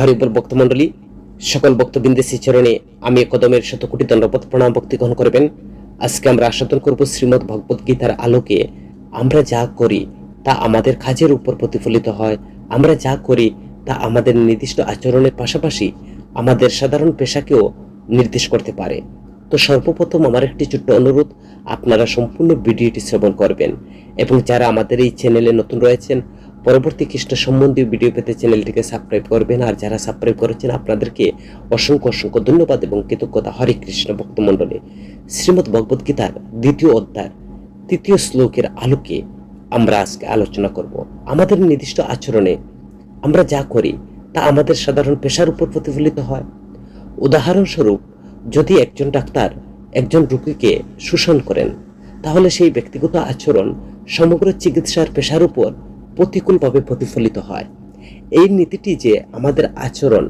হরিবল ভক্তমণ্ডলী, সকল ভক্তবৃন্দের চরণে আমি কদমের শত কোটি দণ্ডপথ প্রণাম ভক্তি গ্রহণ করবেন। আজকে আমরা আস্বাদন করব শ্রীমদ্ ভগবত গীতার আলোকে। আমরা যা করি, তা আমাদের কাজের উপর প্রতিফলিত হয়। আমরা যা করি, তা আমাদের নির্দিষ্ট আচরণের পাশাপাশি আমাদের সাধারণ পেশাকেও নির্দেশ করতে পারে। তো সর্বপ্রথম আমার একটি ছোট্ট অনুরোধ, আপনারা সম্পূর্ণ ভিডিওটি শ্রবণ করবেন। এবং যারা আমাদের এই চ্যানেলে নতুন রয়েছেন পরবর্তী খ্রিস্ট সম্বন্ধীয় ভিডিও পেতে চ্যানেলটিকে সাবস্ক্রাইব করবেন। আর যারা সাবস্ক্রাইব করেছেন, আপনাদেরকে অসংখ্য অসংখ্য ধন্যবাদ এবং কৃতজ্ঞতা। হরে কৃষ্ণ ভক্তমণ্ডলী শ্রীমদ্ ভগবদ গীতার দ্বিতীয় অধ্যায়, তৃতীয় শ্লোকের আলোকে আমরা আজকে আলোচনা করব। আমাদের নির্দিষ্ট আচরণে আমরা যা করি, তা আমাদের সাধারণ পেশার উপর প্রতিফলিত হয়। উদাহরণস্বরূপ, যদি একজন ডাক্তার একজন রোগীকে শোষণ করেন, তাহলে সেই ব্যক্তিগত আচরণ সমগ্র চিকিৎসার পেশার উপর প্রতিকূলভাবে প্রতিফলিত হয়। এই নীতিটি যে আমাদের আচরণ,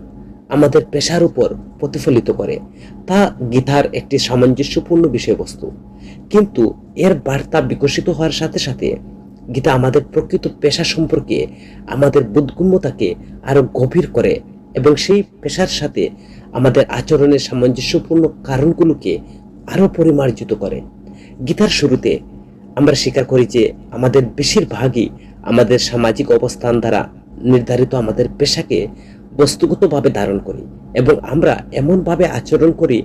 আমাদের পেশার উপর প্রতিফলিত করে, তা গীতার একটি সামঞ্জস্যপূর্ণ বিষয়বস্তু। কিন্তু এর বার্তা বিকশিত হওয়ার সাথে সাথে গীতা আমাদের প্রকৃত পেশা সম্পর্কে, আমাদের বোধগম্যতাকে আরও গভীর করে এবং সেই পেশার সাথে আমাদের আচরণের সামঞ্জস্যপূর্ণ কারণগুলোকে আরও পরিমার্জিত করে। গীতার শুরুতে আমরা স্বীকার করি যে আমাদের বেশিরভাগই আমাদের সামাজিক অবস্থান দ্বারা নির্ধারিত আমাদের পেশাকে বস্তুগতভাবে ধারণ করি এবং আমরা এমনভাবে আচরণ করি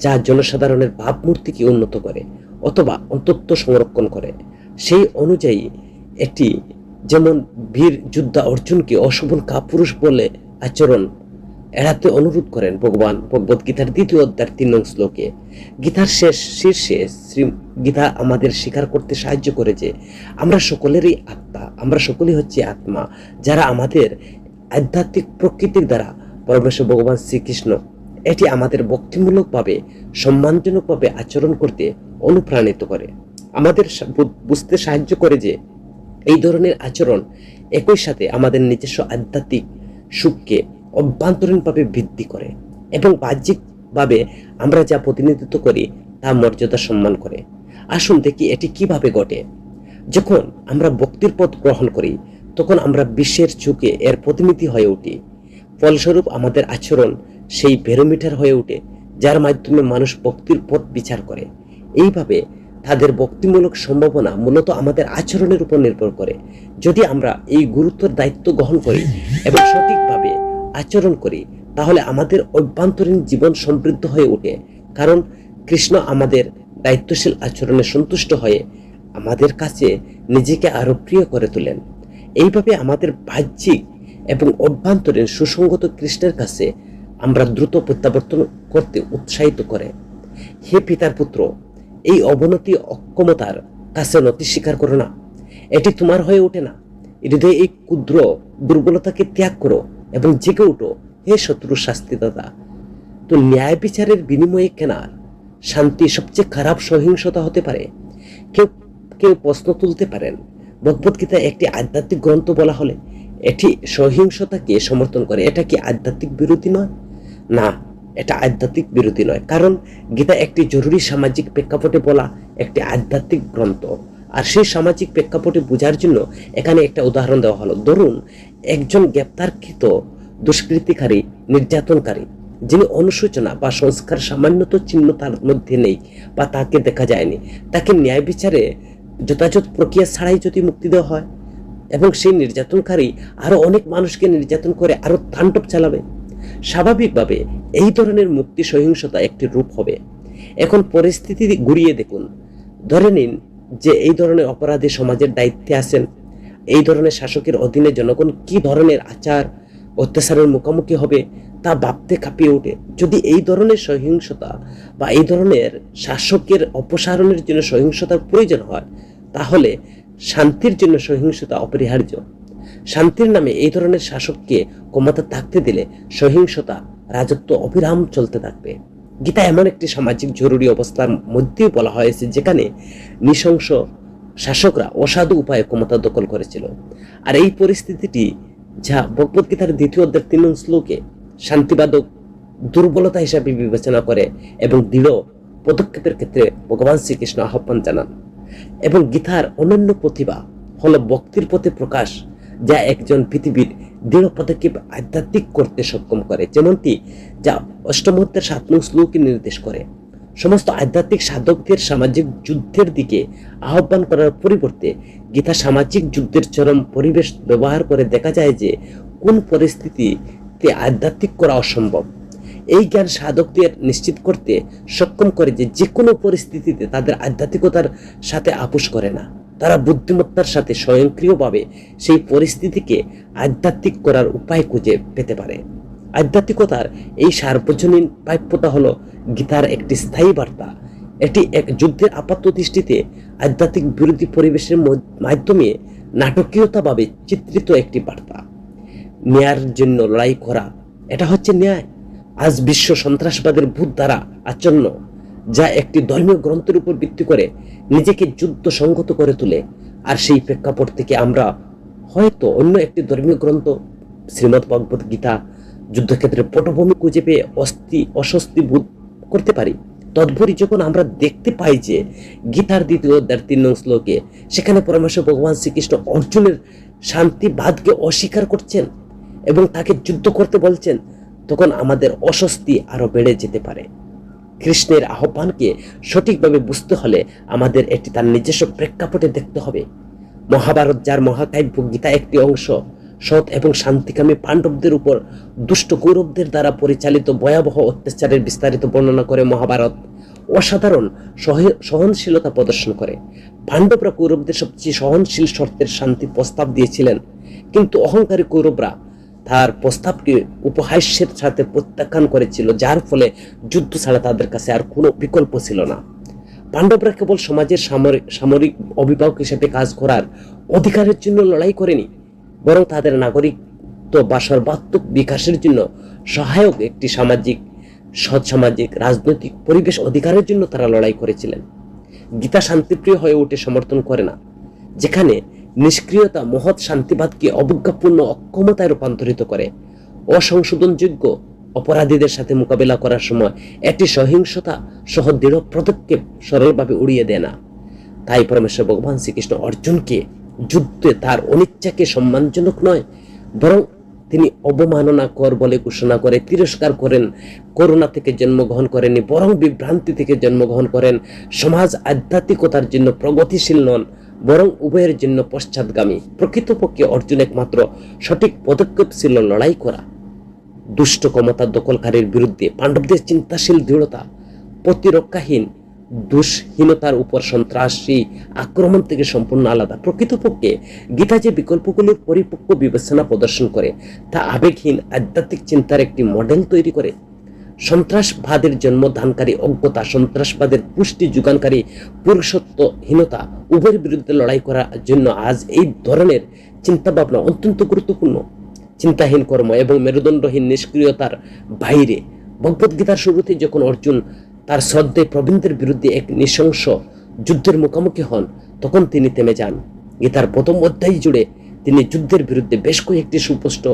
যা জনসাধারণের ভাবমূর্তিকে উন্নত করে অথবা অন্তত্ব সংরক্ষণ করে। সেই অনুযায়ী এটি যেমন বীর যোদ্ধা অর্জুনকে অশোভন কাপুরুষ বলে আচরণ এড়াতে অনুরোধ করেন ভগবান ভগবত গীতার দ্বিতীয় অধ্যায়ের তিন নং শ্লোকে। গীতার শেষ শীর্ষে শ্রী গীতা আমাদের স্বীকার করতে সাহায্য করে যে, আমরা সকলেরই আত্মা, আমরা সকলেই হচ্ছে আত্মা, যারা আমাদের আধ্যাত্মিক প্রকৃতির দ্বারা পরমেশ্বর ভগবান শ্রীকৃষ্ণ, এটি আমাদের ভক্তিমূলকভাবে, সম্মানজনকভাবে আচরণ করতে অনুপ্রাণিত করে। আমাদের বুঝতে সাহায্য করে যে, এই ধরনের আচরণ একই সাথে আমাদের নিজস্ব আধ্যাত্মিক সুখকে অভ্যন্তরীণভাবে বৃদ্ধি করে এবং বাহ্যিকভাবে আমরা যা প্রতিনিধিত্ব করি, তা মর্যাদা সম্মান করে। আসুন দেখি এটি কীভাবে ঘটে। যখন আমরা ভক্তির পথ গ্রহণ করি, তখন আমরা বিশ্বের চোখে এর প্রতিনিধি হয়ে উঠি। ফলস্বরূপ আমাদের আচরণ সেই ব্যারোমিটার হয়ে ওঠে, যার মাধ্যমে মানুষ ভক্তির পথ বিচার করে। এইভাবে তাদের ভক্তিমূলক সম্ভাবনা মূলত আমাদের আচরণের উপর নির্ভর করে। যদি আমরা এই গুরুত্বের দায়িত্ব গ্রহণ করি এবং সঠিকভাবে আচরণ করি, তাহলে আমাদের অভ্যন্তরীণ জীবন সমৃদ্ধ হয়ে ওঠে। কারণ কৃষ্ণ আমাদের দায়িত্বশীল আচরণে সন্তুষ্ট হয়ে আমাদের কাছে নিজেকে আরও প্রিয় করে তোলেন। এইভাবে আমাদের বাহ্যিক এবং অভ্যন্তরীণ সুসংগত কৃষ্ণের কাছে আমরা দ্রুত প্রত্যাবর্তন করতে উৎসাহিত করে। হে পিতার পুত্র, এই অবনতি অক্ষমতার কাছে নতি স্বীকার করো না। এটি তোমার হয়ে ওঠে না। হৃদয়ে এই ক্ষুদ্র দুর্বলতাকে ত্যাগ করো। এবং জেগে উঠো, হে শত্রু শাস্তিদাতা। তো ন্যায় বিচারের বিনিময়ে কেনার শান্তি সবচেয়ে খারাপ সহিংসতা হতে পারে। কেউ কেউ প্রশ্ন তুলতে পারেন। ভগবদ্গীতা একটি আধ্যাত্মিক গ্রন্থ বলা হলে, এটি সহিংসতাকে সমর্থন করে। এটা কি আধ্যাত্মিক বিরোধী নয়? না, এটা আধ্যাত্মিক বিরোধী নয়। কারণ গীতা একটি জরুরি সামাজিক প্রেক্ষাপটে বলা একটি আধ্যাত্মিক গ্রন্থ। আর সেই সামাজিক প্রেক্ষাপটে বোঝার জন্য এখানে একটা উদাহরণ দেওয়া হলো। ধরুন একজন গ্রেপ্তারকৃত দুষ্কৃতিকারী, নির্যাতনকারী, যিনি অনুশোচনা বা সংস্কার সামান্যত চিহ্ন তার মধ্যে নেই বা তাকে দেখা যায়নি, তাকে ন্যায় বিচারে যথাযথ প্রক্রিয়া ছাড়াই যদি মুক্তি দেওয়া হয়। এবং সেই নির্যাতনকারী আরও অনেক মানুষকে নির্যাতন করে আরও তাণ্ডব চালাবে। স্বাভাবিকভাবে এই ধরনের মুক্তি সহিংসতা একটি রূপ হবে। এখন পরিস্থিতি ঘুরিয়ে দেখুন। ধরে নিন যে এই ধরনের অপরাধী সমাজের দায়িত্বে আছেন এই ধরনের শাসকের অধীনে জনগণ কি ধরনের আচার, অত্যাচারের মুখোমুখি হবে তা ভাবতে কাঁপিয়ে ওঠে। যদি এই ধরনের সহিংসতা বা এই ধরনের শাসকের অপসারণের জন্য সহিংসতার প্রয়োজন হয়, তাহলে শান্তির জন্য সহিংসতা অপরিহার্য। শান্তির নামে এই ধরনের শাসককে ক্ষমতা থাকতে দিলে সহিংসতা, রাজত্ব অবিরাম চলতে থাকবে। গীতা এমন একটি সামাজিক জরুরি অবস্থার মধ্যেও বলা হয়েছে, যেখানে নৃশংস শাসকরা অসাধু উপায়ে ক্ষমতা দখল করেছিল। আর এই পরিস্থিতিটি যা ভগবদ্গীতার দ্বিতীয় অধ্যায়ের তিন শ্লোকে শান্তিবাদক দুর্বলতা হিসাবে বিবেচনা করে এবং দৃঢ় পদক্ষেপের ক্ষেত্রে ভগবান শ্রীকৃষ্ণ আহ্বান জানান। এবং গীতার অনন্য প্রতিভা হল ভক্তির পথে প্রকাশ, যা একজন পৃথিবীর দৃঢ় পদক্ষেপ আধ্যাত্মিক করতে সক্ষম করে। যেমনটি যা অষ্টম অধ্যায়ের সাত নং শ্লোকে নির্দেশ করে। সমস্ত আধ্যাত্মিক সাধকদের সামাজিক যুদ্ধের দিকে আহ্বান করার পরিবর্তে গীতা সামাজিক যুদ্ধের চরম পরিবেশ ব্যবহার করে দেখা যায় যে কোন পরিস্থিতিতে আধ্যাত্মিক করা অসম্ভব। এই জ্ঞান সাধকদের নিশ্চিত করতে সক্ষম করে যে যে কোনো পরিস্থিতিতে তাদের আধ্যাত্মিকতার সাথে আপোষ করে না। তারা বুদ্ধিমত্তার সাথে স্বয়ংক্রিয়ভাবে সেই পরিস্থিতিকে আধ্যাত্মিক করার উপায় খুঁজে পেতে পারে। আধ্যাত্মিকতার এই সার্বজনীন প্রাপ্যতা হলো গীতার একটি স্থায়ী বার্তা। এটি এক যুদ্ধের আপাত দৃষ্টিতে আধ্যাত্মিক বিরোধী পরিবেশের মাধ্যমে নাটকীয়তাভাবে চিত্রিত একটি বার্তা। ন্যায়ের জন্য লড়াই করা, এটা হচ্ছে ন্যায়। আজ বিশ্ব সন্ত্রাসবাদের ভূত দ্বারা আচ্ছন্ন, যা একটি ধর্মীয় গ্রন্থের উপর ভিত্তি করে নিজেকে যুদ্ধ সংগত করে তোলে। আর সেই প্রেক্ষাপট থেকে আমরা হয়তো অন্য একটি ধর্মীয় গ্রন্থ, শ্রীমদ্ ভগবত গীতা যুদ্ধক্ষেত্রে পটভূমি খুঁজে পেয়ে অস্থি, অস্বস্তি বোধ করতে পারি। তৎপরই যখন আমরা দেখতে পাই যে গীতার দ্বিতীয় অধ্যায়ের তিন নং শ্লোকে সেখানে পরমেশ্বর ভগবান শ্রীকৃষ্ণ অর্জুনের শান্তিবাদকে অস্বীকার করছেন এবং তাকে যুদ্ধ করতে বলছেন, তখন আমাদের অস্বস্তি আরও বেড়ে যেতে পারে। কৃষ্ণের আহ্বানকে সঠিকভাবে বুঝতে হলে আমাদের এটি তার নিজস্ব প্রেক্ষাপটে দেখতে হবে। মহাভারত যার মহাকাব্য গীতা একটি অংশ সৎ এবং শান্তিকামী পাণ্ডবদের উপর দুষ্ট কৌরবদের দ্বারা পরিচালিত ভয়াবহ অত্যাচারের বিস্তারিত বর্ণনা করে মহাভারত। অসাধারণ সহনশীলতা প্রদর্শন করে। পাণ্ডবরা কৌরবদের সবচেয়ে সহনশীল শর্তের শান্তি প্রস্তাব দিয়েছিলেন। কিন্তু অহংকারী কৌরবরা তার প্রস্তাবকে উপহাস্যের সাথে প্রত্যাখ্যান করেছিল, যার ফলে যুদ্ধ ছাড়া তাদের কাছে আর কোনো বিকল্প ছিল না। পাণ্ডবরা কেবল সমাজের সামরিক সামরিক অভিভাবক হিসেবে কাজ করার অধিকারের জন্য লড়াই করেনি বরং তাদের নাগরিকত্ব বা সর্বাত্মক বিকাশের জন্য সহায়ক একটি সামাজিক, সৎ সামাজিক, রাজনৈতিক পরিবেশ অধিকারের জন্য তারা লড়াই করেছিলেন। গীতা শান্তিপ্রিয় হয়ে উঠে সমর্থন করে না, যেখানে নিষ্ক্রিয়তা, মহৎ শান্তিবাদকে অবজ্ঞাপূর্ণ অক্ষমতায় রূপান্তরিত করে। অসংশোধনযোগ্য অপরাধীদের সাথে মোকাবিলা করার সময় একটি সহিংসতা সহ দৃঢ় পদক্ষেপ সরলভাবে উড়িয়ে দেয় না। তাই পরমেশ্বর ভগবান শ্রীকৃষ্ণ অর্জুনকে যুদ্ধে তার অনিচ্ছাকে সম্মানজনক নয়, বরং তিনি অবমাননা কর বলে ঘোষণা করে, তিরস্কার করেন করোনা থেকে জন্মগ্রহণ করেনি বরং বিভ্রান্তি থেকে জন্মগ্রহণ করেন। সমাজ আধ্যাত্মিকতার জন্য প্রগতিশীল নন, বরং উভয়ের জন্য পশ্চাৎগামী। প্রকৃতপক্ষে অর্জুন একমাত্র সঠিক পদক্ষেপ ছিল লড়াই করা। দুষ্ট ক্ষমতা দখলকারীর বিরুদ্ধে পাণ্ডবদের চিন্তাশীল দৃঢ়তা, প্রতিরক্ষাহীন দুঃহীনতার উপর সন্ত্রাসী আক্রমণ থেকে সম্পূর্ণ আলাদা। প্রকৃতপক্ষে গীতা যে বিকল্পগুলির পরিপক্ক বিবেচনা প্রদর্শন করে, তা আবেগহীন, আধ্যাত্মিক চিন্তার একটি মডেল তৈরি করে। সন্ত্রাসবাদের জন্মদানকারী অজ্ঞতা, সন্ত্রাসবাদের পুষ্টি যোগানকারী পুরুষত্বহীনতা, উভয়ের বিরুদ্ধে লড়াই করার জন্য আজ এই ধরনের চিন্তাভাবনা অত্যন্ত গুরুত্বপূর্ণ। চিন্তাহীন কর্ম এবং মেরুদণ্ডহীন নিষ্ক্রিয়তার বাইরে ভগবদ্গীতার শুরুতে যখন অর্জুন তার শ্রদ্ধে প্রবীণদের বিরুদ্ধে এক নৃশংস যুদ্ধের মুখোমুখি হন, তখন তিনি থেমে যান। গীতার প্রথম অধ্যায় জুড়ে তিনি যুদ্ধের বিরুদ্ধে বেশ কয়েকটি সুস্পষ্ট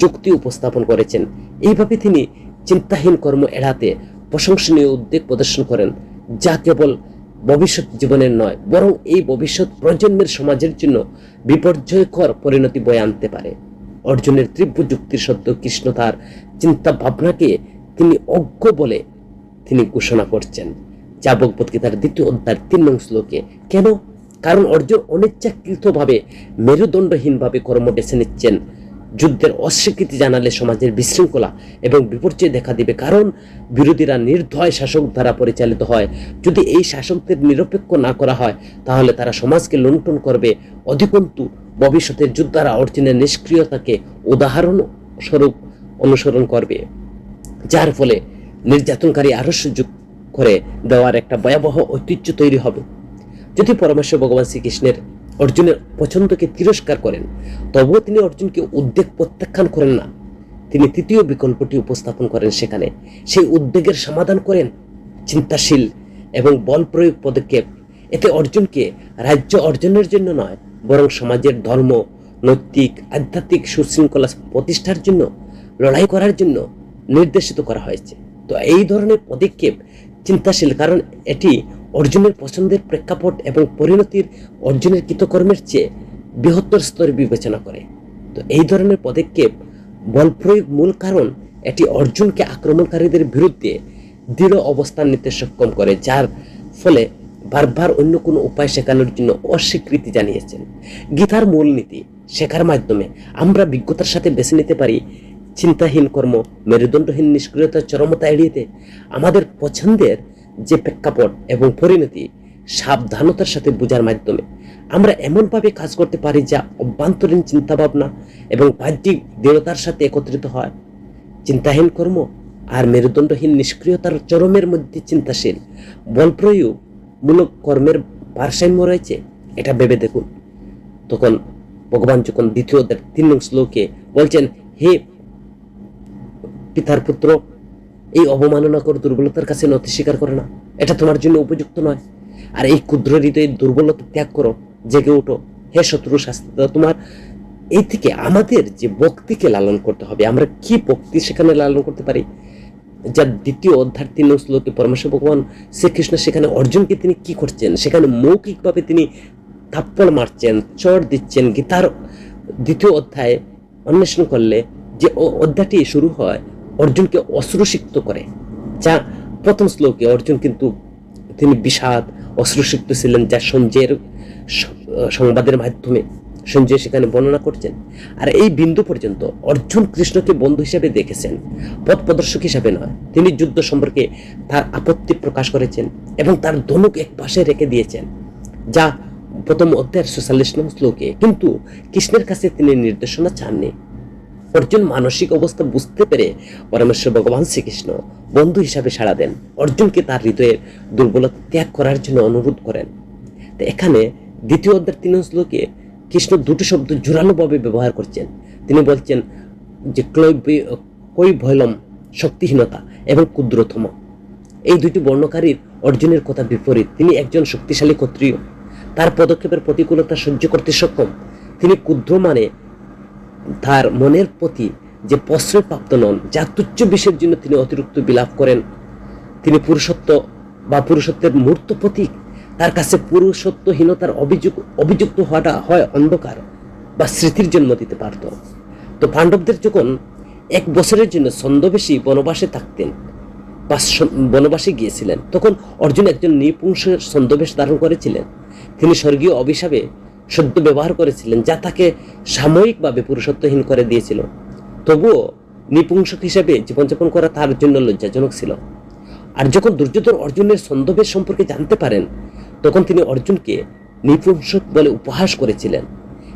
যুক্তি উপস্থাপন করেছেন। এইভাবে তিনি চিন্তাহীন কর্ম এড়াতে প্রশংসনীয় উদ্বেগ প্রদর্শন করেন, যা কেবল ভবিষ্যৎ জীবনের নয়, বরং এই ভবিষ্যৎ প্রজন্মের সমাজের জন্য বিপর্যয়কর পরিণতি বয়ে আনতে পারে। অর্জুনের তীব্র যুক্তির সত্ত্বেও কৃষ্ণ তার চিন্তা ভাবনাকে তিনি অজ্ঞ বলে তিনি ঘোষণা করছেন। যা ভগবদ্গীতার দ্বিতীয় অধ্যায়ের তিন নং শ্লোকে, কেন? কারণ অর্জুন অনিচ্ছাকৃতভাবে মেরুদণ্ডহীনভাবে কর্ম বেছে নিচ্ছেন। যুদ্ধের অস্বীকৃতি জানালে সমাজের বিশৃঙ্খলা এবং বিপর্যয় দেখা দিবে। কারণ বিরোধীরা নির্দয় শাসক দ্বারা পরিচালিত হয়। যদি এই শাসকদের নিরপেক্ষ না করা হয়, তাহলে তারা সমাজকে লুণ্ঠন করবে। অধিকন্তু, ভবিষ্যতের যোদ্ধারা অর্জুনের নিষ্ক্রিয়তাকে উদাহরণ স্বরূপ অনুসরণ করবে। যার ফলে নির্যাতনকারী আরও সুযোগ করে দেওয়ার একটা ভয়াবহ ঐতিহ্য তৈরি হবে। যদি পরমেশ্বর ভগবান শ্রীকৃষ্ণের অর্জুনের পছন্দকে তিরস্কার করেন, তবুও তিনি অর্জুনকে উদ্বেগ প্রত্যাখ্যান করেন না। তিনি তৃতীয় বিকল্পটি উপস্থাপন করেন সেখানে। সেই উদ্বেগের সমাধান করেন চিন্তাশীল এবং বল প্রয়োগ পদক্ষেপ। এতে অর্জুনকে রাজ্য অর্জনের জন্য নয়, বরং সমাজের ধর্ম, নৈতিক, আধ্যাত্মিক সুশৃঙ্খলা প্রতিষ্ঠার জন্য, লড়াই করার জন্য নির্দেশিত করা হয়েছে। তো এই ধরনের পদক্ষেপ চিন্তাশীল, কারণ এটি অর্জুনের পছন্দের প্রেক্ষাপট এবং পরিণতির অর্জুনের কৃতকর্মের চেয়ে বৃহত্তর স্তরে বিবেচনা করে। তো এই ধরনের পদক্ষেপ বল প্রয়োগ মূল কারণ, এটি অর্জুনকে আক্রমণকারীদের বিরুদ্ধে দৃঢ় অবস্থান নিতে সক্ষম করে, যার ফলে বারবার অন্য কোনো উপায় শেখানোর জন্য অস্বীকৃতি জানিয়েছেন। গীতার মূলনীতি শেখার মাধ্যমে আমরা বিজ্ঞতার সাথে বেছে নিতে পারি চিন্তাহীন কর্ম, মেরুদণ্ডহীন নিষ্ক্রিয়তার চরমতা এড়িয়েতে আমাদের পছন্দের যে প্রেক্ষাপট এবং পরিণতি, সাবধানতার সাথে বোঝার মাধ্যমে আমরা এমনভাবে কাজ করতে পারি যা অভ্যন্তরীণ চিন্তাভাবনা এবং বাহ্যিক দৃঢ়তার সাথে একত্রিত হয়। চিন্তাহীন কর্ম আর মেরুদণ্ডহীন নিষ্ক্রিয়তার চরমের মধ্যে চিন্তাশীল বল প্রয়োগ মূলক কর্মের ভারসাম্য রয়েছে, এটা ভেবে দেখুন। তখন ভগবান যখন দ্বিতীয় তিন নং শ্লোকে বলছেন, হে পিতার পুত্র এই অবমাননা অবমাননাকর দুর্বলতার কাছে নতি স্বীকার করে না। এটা তোমার জন্য উপযুক্ত নয়। আর এই ক্ষুদ্র হৃদয়ের দুর্বলতা ত্যাগ করো, জেগে ওঠো হে শত্রু শাস্তি তোমার এই থেকে আমাদের যে ভক্তিকে লালন করতে হবে, আমরা কি ভক্তি সেখানে লালন করতে পারি? যার দ্বিতীয় অধ্যায় তিন শ্লোকে পরমেশ্বর ভগবান শ্রীকৃষ্ণ সেখানে অর্জুনকে তিনি কি করছেন? সেখানে মৌখিকভাবে তিনি থাপ্পড় মারছেন চর দিচ্ছেন। গীতার দ্বিতীয় অধ্যায়ে অন্বেষণ করলে যে অধ্যায়টি শুরু হয় অর্জুনকে অশ্রুসিক্ত করে। যা প্রথম শ্লোকে অর্জুন কিন্তু তিনি বিষাদ, অশ্রুসিক্ত ছিলেন, যা সঞ্জয়ের সংবাদের মাধ্যমে সঞ্জয় সেখানে বর্ণনা করছেন। আর এই বিন্দু পর্যন্ত অর্জুন কৃষ্ণকে বন্ধু হিসেবে দেখেছেন, পথ প্রদর্শক হিসাবে নয়। তিনি যুদ্ধ সম্পর্কে তার আপত্তি প্রকাশ করেছেন এবং তার ধনুক এক পাশে রেখে দিয়েছেন, যা প্রথম অধ্যায়ের সুশাল্লিশ নং শ্লোকে। কিন্তু কৃষ্ণের কাছে তিনি নির্দেশনা চাননি। অর্জুন মানসিক অবস্থা বুঝতে পেরে পরমেশ্বর ভগবান শ্রীকৃষ্ণ বন্ধু হিসাবে সাড়া দেন। অর্জুনকে তার হৃদয়ের দুর্বলতা ত্যাগ করার জন্য অনুরোধ করেন। তো এখানে দ্বিতীয় অধ্যায়ের তিন শ্লোকে কৃষ্ণ দুটো শব্দ জোরালোভাবে ব্যবহার করছেন। তিনি বলছেন যে ক্লৈ- কই ভয়লম শক্তিহীনতা এবং ক্ষুদ্রতম। এই দুটি বর্ণকারীর অর্জুনের কথা বিপরীত। তিনি একজন শক্তিশালী ক্ষত্রিয়। তার পদক্ষেপের প্রতিকূলতা সহ্য করতে সক্ষম। তিনি ক্ষুদ্র মানে তার মনের প্রতি যে প্রশ্রয়প্রাপ্ত নন, যা তুচ্ছ বিষয়ের জন্য তিনি অতিরিক্ত বিলাপ করেন। তিনি পুরুষত্ব বা পুরুষত্বের মূর্ত প্রতীক। তার কাছে পুরুষত্বহীনতার অভিযোগ, অভিযুক্ত হওয়াটা হয় অন্ধকার বা স্মৃতির জন্ম দিতে পারত। তো পাণ্ডবদের যখন এক বছরের জন্য ছন্দবেশী বনবাসে থাকতেন বা বনবাসে গিয়েছিলেন, তখন অর্জুন একজন নিপুংসের ছন্দবেশ ধারণ করেছিলেন। তিনি স্বর্গীয় অভিশাপে সদ্য ব্যবহার করেছিলেন, যা তাকে সাময়িকভাবে পুরুষত্বহীন করে দিয়েছিল। তবুও নিপুংসক হিসেবে জীবনযাপন করা তার জন্য লজ্জাজনক ছিল। আর যখন দুর্যোধন অর্জুনের ছন্দবেশ সম্পর্কে জানতে পারেন, তখন তিনি অর্জুনকে নিপুংসক বলে উপহাস করেছিলেন।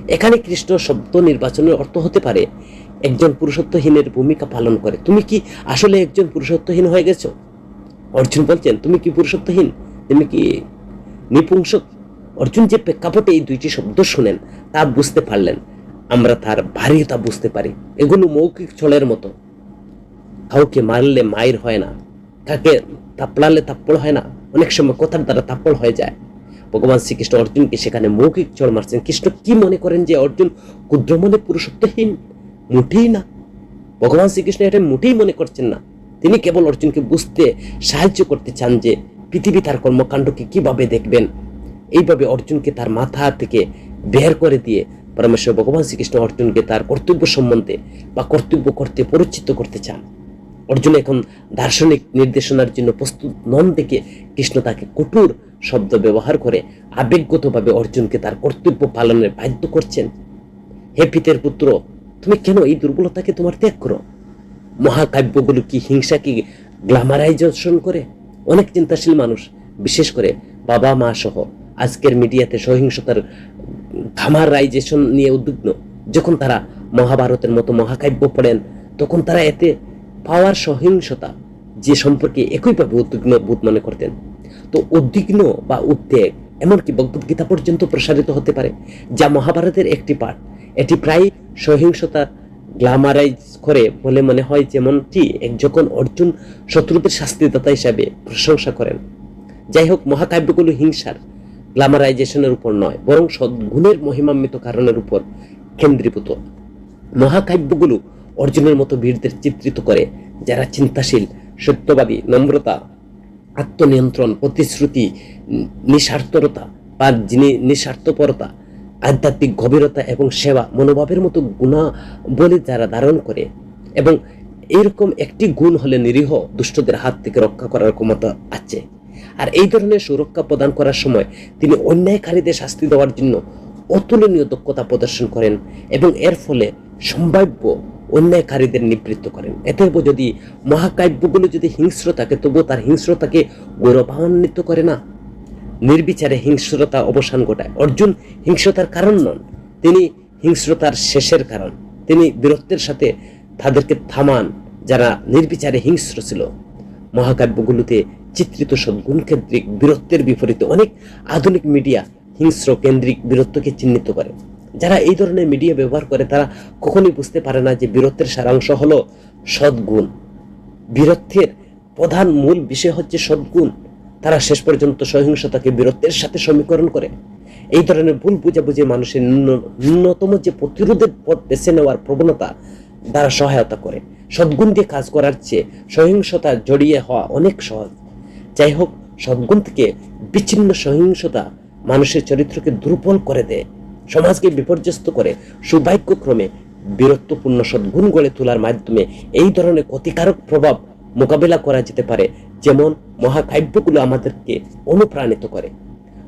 এখানে কৃষ্ণ শব্দ নির্বাচনের অর্থ হতে পারে, একজন পুরুষত্বহীনের ভূমিকা পালন করে। তুমি কি আসলে একজন পুরুষত্বহীন হয়ে গেছো? অর্জুন বলছেন, তুমি কি পুরুষত্বহীন? তুমি কি নিপুংসক? অর্জুন যে প্রেক্ষাপটে এই দুইটি শব্দ শুনেন, তা বুঝতে পারলেন। আমরা তার ভারীতা বুঝতে পারি, এগুলো মৌখিক ছলের মতো। কাউকে মারলে মায়ের হয় না কাকে তাপড়ালে তাপ্পড় হয় না, অনেক সময় কথার দ্বারা তাপ্পড় হয়ে যায়। ভগবান শ্রীকৃষ্ণ অর্জুনকে সেখানে মৌখিক চড় মারছেন। কৃষ্ণ কি মনে করেন যে অর্জুন ক্ষুদ্র মনে পুরুষত্বহীন? মুঠেই না। ভগবান শ্রীকৃষ্ণ এটা মুঠেই মনে করছেন না। তিনি কেবল অর্জুনকে বুঝতে সাহায্য করতে চান যে পৃথিবী তার কর্মকাণ্ডকে কীভাবে দেখবেন। এইভাবে অর্জুনকে তার মাথা থেকে বের করে দিয়ে পরমেশ্বর ভগবান শ্রীকৃষ্ণ অর্জুনকে তার কর্তব্য সম্বন্ধে বা কর্তব্য করতে, পরিচিত করতে চান। অর্জুন এখন দার্শনিক নির্দেশনার জন্য প্রস্তুত নন দেখে কৃষ্ণ তাকে কঠোর শব্দ ব্যবহার করে আবেগগতভাবে অর্জুনকে তার কর্তব্য পালনের বাধ্য করছেন। হে পিতের পুত্র, তুমি কেন এই দুর্বলতাকে তোমার ত্যাগ করো? মহাকাব্যগুলো কি হিংসা হিংসাকে গ্ল্যামারাইজেশন করে? অনেক চিন্তাশীল মানুষ, বিশেষ করে বাবা মা সহ। আজকের মিডিয়াতে সহিংসতার গ্ল্যামারাইজেশন নিয়ে উদ্বিগ্ন। যখন তারা মহাভারতের মতো মহাকাব্য পড়েন, তখন তারা এতে পাওয়ার সহিংসতা যে সম্পর্কে একইভাবে উদ্বিগ্ন বোধ মনে করতেন। তো উদ্বিগ্ন বা উদ্বেগ এমনকি ভগবদ্গীতা পর্যন্ত প্রসারিত হতে পারে, যা মহাভারতের একটি পাঠ। এটি প্রায় সহিংসতা গ্ল্যামারাইজ করে বলে মনে হয়, যেমনটি এক যখন অর্জুন শত্রুদের শাস্তিদাতা হিসাবে প্রশংসা করেন। যাই হোক, মহাকাব্যগুলো হিংসার। গ্ল্যামারাইজেশনের উপর নয়, বরং সদ্গুণের মহিমান্বিত কারণের উপর কেন্দ্রীভূত। মহাকাব্যগুলো অর্জুনের মতো বীরদের চিত্রিত করে, যারা চিন্তাশীল, সত্যবাদী, নম্রতা, আত্মনিয়ন্ত্রণ, প্রতিশ্রুতি, নিঃস্বার্থরতা বা যিনি নিঃস্বার্থপরতা, আধ্যাত্মিক গভীরতা এবং সেবা, মনোভাবের মতো গুণা বলে যারা ধারণ করে, এবং এরকম একটি গুণ হলে নিরীহ দুষ্টদের হাত থেকে রক্ষা করার ক্ষমতা আছে। আর এই ধরনের সুরক্ষা প্রদান করার সময় তিনি অন্যায়কারীদের শাস্তি দেওয়ার জন্য অতুলনীয় দক্ষতা প্রদর্শন করেন এবং এর ফলে সম্ভাব্য অন্যায়কারীদের নিবৃত্ত করেন। এতএব যদি মহাকাব্যগুলো যদি হিংস্র থাকে, তবুও তার হিংস্রতাকে গৌরবান্বিত করে না। নির্বিচারে হিংস্রতা অবসান ঘটায়। অর্জুন হিংস্রতার কারণ নন, তিনি হিংস্রতার শেষের কারণ। তিনি বীরত্বের সাথে তাদেরকে থামান যারা নির্বিচারে হিংস্র ছিল। মহাকাব্যগুলোতে চিত্রিত সদ্গুণ কেন্দ্রিক বীরত্বের বিপরীতে অনেক আধুনিক মিডিয়া হিংস্র কেন্দ্রিক বীরত্বকে চিহ্নিত করে। যারা এই ধরনের মিডিয়া ব্যবহার করে, তারা কখনোই বুঝতে পারে না যে বীরত্বের সারাংশ হলো সদ্গুণ। বীরত্বের প্রধান মূল বিষয় হচ্ছে সদ্গুণ। তারা শেষ পর্যন্ত সহিংসতাকে বীরত্বের সাথে সমীকরণ করে। এই ধরনের ভুল বুঝাবুঝি মানুষের ন্যূনতম যে প্রতিরোধের পথ বেছে নেওয়ার প্রবণতা দ্বারা সহায়তা করে। সদ্গুণ দিয়ে কাজ করার চেয়ে সহিংসতা জড়িয়ে হওয়া অনেক সহজ। যাই হোক সদ্গুণ থেকে বিচ্ছিন্ন সহিংসতা মানুষের চরিত্রকে দুর্বল করে দেয়। সমাজকে বিপর্যস্ত করে সৌভাগ্যক্রমে বীরত্বপূর্ণ সদ্গুণ গড়ে তোলার মাধ্যমে এই ধরনের ক্ষতিকারক প্রভাব মোকাবেলা করা যেতে পারে, যেমন মহাকাব্যগুলো আমাদেরকে অনুপ্রাণিত করে।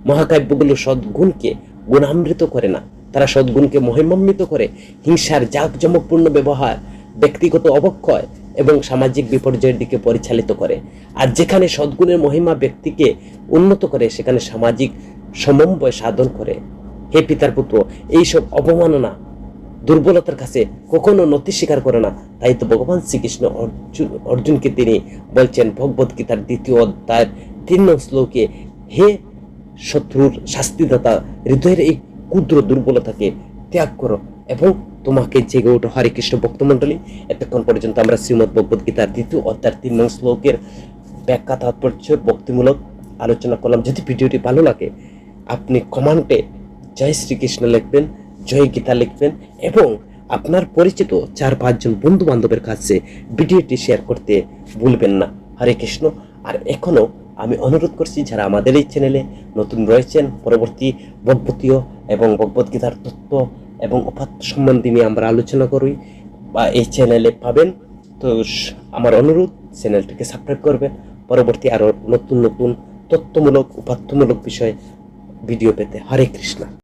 মহাকাব্যগুলো সদ্গুণকে গুণামৃত করে না, তারা সদ্গুণকে মহিমান্বিত করে, হিংসার জাঁকজমকপূর্ণ ব্যবহার ব্যক্তিগত অবক্ষয় এবং সামাজিক বিপর্যয়ের দিকে পরিচালিত করে। আর যেখানে সদ্গুণের মহিমা ব্যক্তিকে উন্নত করে, সেখানে সামাজিক সমন্বয় সাধন করে। হে পিতার পুত্র, এইসব অবমাননা, দুর্বলতার কাছে কখনো নতি স্বীকার করে না। তাই তো ভগবান শ্রীকৃষ্ণ অর্জুন, অর্জুনকে তিনি বলছেন, ভগবত গীতার দ্বিতীয় অধ্যায়ের তিন শ্লোকে, হে শত্রুর শাস্তিদাতা, হৃদয়ের এই ক্ষুদ্র দুর্বলতাকে ত্যাগ করো এবং তোমাকে জেগে ওঠো। হরে কৃষ্ণ ভক্তমণ্ডলী, এতক্ষণ পর্যন্ত আমরা শ্রীমদ ভগবত গীতার দ্বিতীয় অধ্যায়ের তিন নং শ্লোকের ব্যাখ্যা তাৎপর্য, ভক্তিমূলক আলোচনা করলাম। যদি ভিডিওটি ভালো লাগে, আপনি কমান্টে জয় শ্রীকৃষ্ণ লিখবেন, জয় গীতা লিখবেন এবং আপনার পরিচিত চার পাঁচজন বন্ধু বান্ধবের কাছে ভিডিওটি শেয়ার করতে ভুলবেন না। হরে কৃষ্ণ। আর এখনও আমি অনুরোধ করছি, যারা আমাদের এই চ্যানেলে নতুন রয়েছেন, পরবর্তী ভগবতীয় এবং ভগবদ্গীতার তত্ত্ব এবং অপাত্র সম্মান নিয়ে আমরা আলোচনা করি বা এই চ্যানেলে পাবেন। তো আমার অনুরোধ চ্যানেলটিকে সাবস্ক্রাইব করবেন। পরবর্তী আরও নতুন নতুন তথ্যমূলক, উপাত্তমূলক বিষয়ে ভিডিও পেতে হরে কৃষ্ণ।